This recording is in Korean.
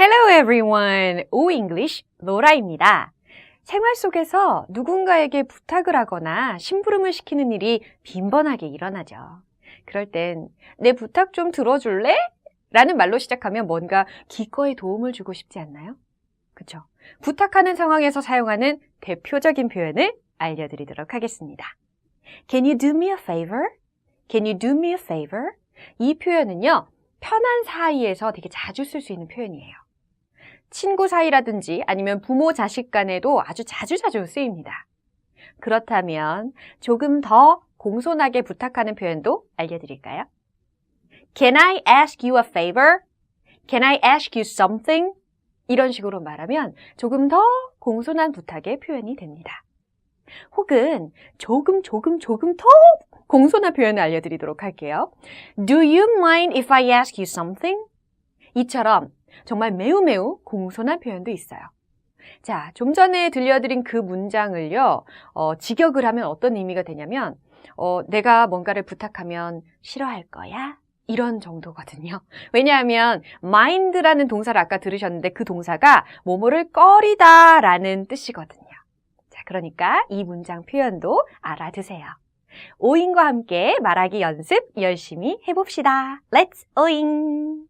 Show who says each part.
Speaker 1: Hello everyone. O English 로라입니다. 생활 속에서 누군가에게 부탁을 하거나 심부름을 시키는 일이 빈번하게 일어나죠. 그럴 땐 내 부탁 좀 들어줄래? 라는 말로 시작하면 뭔가 기꺼이 도움을 주고 싶지 않나요? 그쵸? 부탁하는 상황에서 사용하는 대표적인 표현을 알려드리도록 하겠습니다. Can you do me a favor? Can you do me a favor? 이 표현은요, 편한 사이에서 되게 자주 쓸 수 있는 표현이에요. 친구 사이라든지 아니면 부모 자식 간에도 아주 자주자주 쓰입니다. 그렇다면 조금 더 공손하게 부탁하는 표현도 알려드릴까요? Can I ask you a favor? Can I ask you something? 이런 식으로 말하면 조금 더 공손한 부탁의 표현이 됩니다. 혹은 조금 조금 조금 더 공손한 표현을 알려드리도록 할게요. Do you mind if I ask you something? 이처럼 정말 매우 매우 공손한 표현도 있어요. 자, 좀 전에 들려드린 그 문장을요, 어, 직역을 하면 어떤 의미가 되냐면, 어, 내가 뭔가를 부탁하면 싫어할 거야? 이런 정도거든요. 왜냐하면 mind라는 동사를 아까 들으셨는데 그 동사가 뭐뭐를 꺼리다 라는 뜻이거든요. 자, 그러니까 이 문장 표현도 알아두세요. 오잉과 함께 말하기 연습 열심히 해봅시다. Let's 오잉!